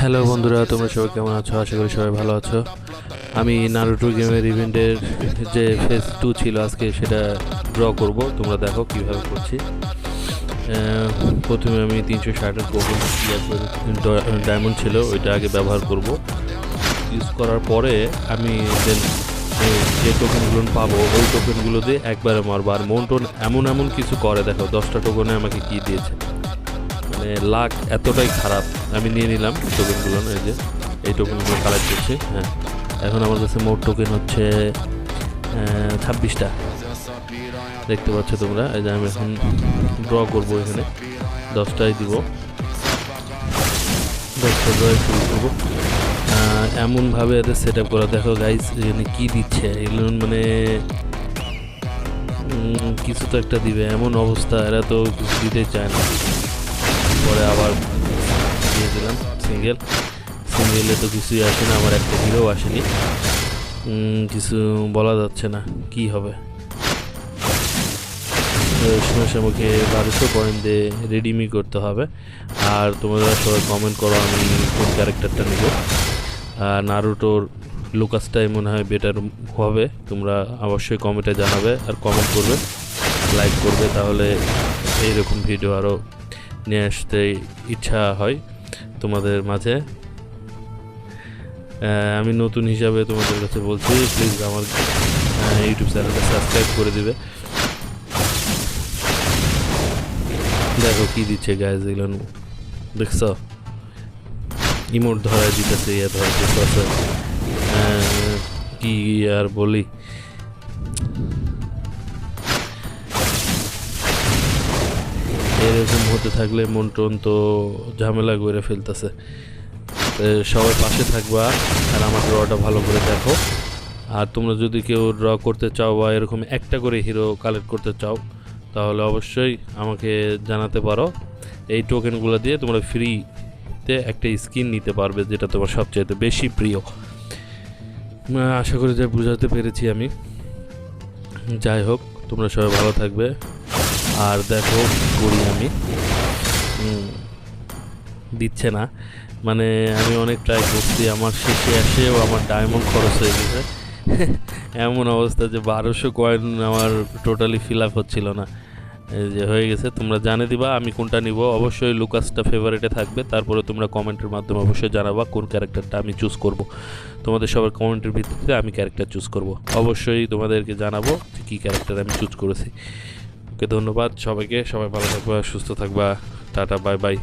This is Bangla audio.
হ্যালো বন্ধুরা, তোমরা সবাই কেমন আছো? আশা করি সবাই ভালো আছো। আমি নারুটু গেমের ইভেন্টের যে ফেস টু ছিল আজকে, সেটা ড্র করব। তোমরা দেখো কীভাবে করছি। প্রথমে আমি তিনশো ষাটের কোভিড ডায়মন্ড ছিল, ওইটা আগে ব্যবহার করব। ইউজ করার পরে আমি যে টোকেনগুলো পাবো, ওই টোকেনগুলো দিয়ে একবারে মারবো। আর মন্টন এমন এমন কিছু করে, দেখো, দশটা টোকনে আমাকে কি দিয়েছে। মানে লাক এতটাই খারাপ। আমি নিয়ে নিলাম টোকেনগুলো এই যে, এই টোকেনগুলো কালেক্ট করছি হ্যাঁ। এখন আমার কাছে মোট টোকেন হচ্ছে ছাব্বিশটা। দেখতে পাচ্ছ তোমরা, এই যে আমি এখন ড্র করব এখানে। দশটাই দিব। দশটা ড্র শুরু করব। এমনভাবে এদের সেট আপ করা। দেখো গাইস এখানে কী দিচ্ছে? এগুলো মানে কিছু তো একটা দিবে। এমন অবস্থা, এরা তো কিছু দিতে চায় না। পরে আবার দিয়ে দিলাম সিঙ্গেল সিঙ্গেলে তো কিছুই আসে না, আমার একটা হিরো আসেনি। কিছু বলা যাচ্ছে না, কি হবে? সমস্যা আমাকে বারোশো পয়েন্ট দিয়ে রেডিমি করতে হবে। আর তোমরা সবাই কমেন্ট করো, আমি কোন ক্যারেক্টারটা নেব। নারুটোর লুকাসটাই মনে হয় বেটার হবে। তোমরা অবশ্যই কমেন্টে জানাবে আর কমেন্ট করবে লাইক করবে, তাহলে এইরকম ভিডিও আরও নিয়ে আসতে ইচ্ছা হয় তোমাদের মাঝে। আমি নতুন হিসাবে তোমাদের কাছে বলছি প্লিজ আমার ইউটিউব চ্যানেলটা সাবস্ক্রাইব করে দিবে। দেখো কী দিচ্ছে গায়ে এগুলো দেখছ? ইমোট ধরা দিতেছে ইয়া ধরা দিতেছে কি আর বলি? এরকম হতে থাকলে মন টন তো ঝামেলা করে ফেলতেছে। সবাই পাশে থাকবা আর আমার ড্রটা ভালো করে দেখো। আর তোমরা যদি কেউ ড্র করতে চাও বা এরকম একটা করে হিরো কালেক্ট করতে চাও, তাহলে অবশ্যই আমাকে জানাতে পারো। এই টোকেনগুলো দিয়ে তোমরা ফ্রিতে একটা স্কিন নিতে পারবে যেটা তোমার সবচেয়ে বেশি প্রিয়। আশা করি যে বুঝাতে পেরেছি আমি। যাই হোক, তোমরা সবাই ভালো থাকবে। আর দেখো করি আমি। দিচ্ছে না। মানে আমি অনেক ট্রাই করছি, আমার শেষে এসেও আমার ডায়মন্ড খরচ হয়ে গেছে। এমন অবস্থা যে বারোশো কয়েন আমার টোটালি ফিল আপ হচ্ছিল না। যে হয়ে গেছে, তোমরা জানে দিবা, আমি কোনটা নিব। অবশ্যই লুকাসটা ফেভারিটে থাকবে, তারপরে তোমরা কমেন্টের মাধ্যমে অবশ্যই জানাবা কোন ক্যারেক্টারটা আমি চুজ করব। তোমাদের সবার কমেন্টের ভিত্তিতে আমি ক্যারেক্টার চুজ করব। অবশ্যই তোমাদেরকে জানাব যে কী ক্যারেক্টার আমি চুজ করেছি। ওকে, ধন্যবাদ সবাইকে, সবাই ভালো থাকবা, সুস্থ থাকবা, টাটা বাই বাই